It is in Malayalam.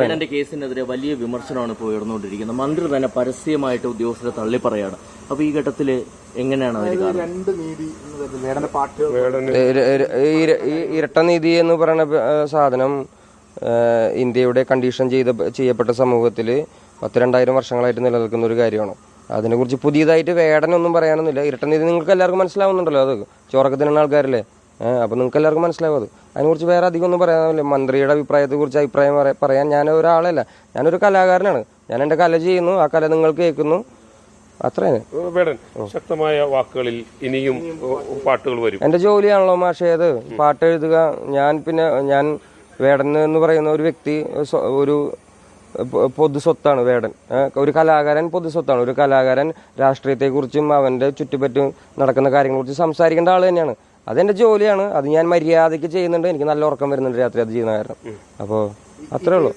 വേടന്റെ കേസിനെതിരെ വലിയ വിമർശനമാണ് ഇപ്പോൾ ഉയർന്നുകൊണ്ടിരിക്കുന്നത്. മന്ത്രി തന്നെ പരസ്യമായിട്ട് ഉദ്യോഗസ്ഥരെ തള്ളിപ്പറയാണ്. അപ്പൊ ഈ ഘട്ടത്തിൽ എങ്ങനെയാണ് ഇരട്ട നീതി എന്ന് പറയുന്ന സാധനം ഇന്ത്യയുടെ കണ്ടീഷൻ ചെയ്ത ചെയ്യപ്പെട്ട സമൂഹത്തിൽ പത്ത് രണ്ടായിരം വർഷങ്ങളായിട്ട് നിലനിൽക്കുന്ന ഒരു കാര്യമാണ്. അതിനെക്കുറിച്ച് പുതിയതായിട്ട് വേടനൊന്നും പറയാനൊന്നുമില്ല. ഇരട്ട നീതി നിങ്ങൾക്ക് എല്ലാവർക്കും മനസ്സിലാവുന്നുണ്ടല്ലോ അത്. ചോറക്കത്തിനുള്ള ആൾക്കാരല്ലേ? ഏഹ് അപ്പൊ നിങ്ങൾക്ക് എല്ലാവർക്കും മനസ്സിലാവും അത്. അതിനെക്കുറിച്ച് വേറെ അധികം ഒന്നും പറയാനില്ല മന്ത്രിയുടെ അഭിപ്രായത്തെക്കുറിച്ച് അഭിപ്രായം പറ- പറയാൻ ഞാൻ ഒരാളല്ല ഞാനൊരു കലാകാരനാണ്. ഞാൻ എന്റെ കല ചെയ്യുന്നു. ആ കല നിങ്ങൾ കേൾക്കുന്നു. അത്രയാണ് വേടൻ ശക്തമായ വാക്കുകളിൽ ഇനിയും പാട്ടുകൾ വരും. എന്റെ ജോലിയാണല്ലോ മാഷേ അത്. പാട്ട് എഴുതുക. ഞാൻ പിന്നെ ഞാൻ വേടൻ എന്ന് പറയുന്ന ഒരു വ്യക്തി ഒരു പൊതു സ്വത്താണ് വേടൻ. ഒരു കലാകാരൻ പൊതു സ്വത്താണ്. ഒരു കലാകാരൻ രാഷ്ട്രീയത്തെക്കുറിച്ചും അവന്റെ ചുറ്റുപറ്റും നടക്കുന്ന കാര്യങ്ങളെക്കുറിച്ച് സംസാരിക്കേണ്ട ആൾ തന്നെയാണ്. അതെന്റെ ജോലിയാണ്. അത് ഞാൻ മര്യാദയ്ക്ക് ചെയ്യുന്നുണ്ട്. എനിക്ക് നല്ല ഉറക്കം വരുന്നുണ്ട് രാത്രി അത് ചെയ്യുന്ന കാരണം. അപ്പോൾ അത്രേ ഉള്ളൂ.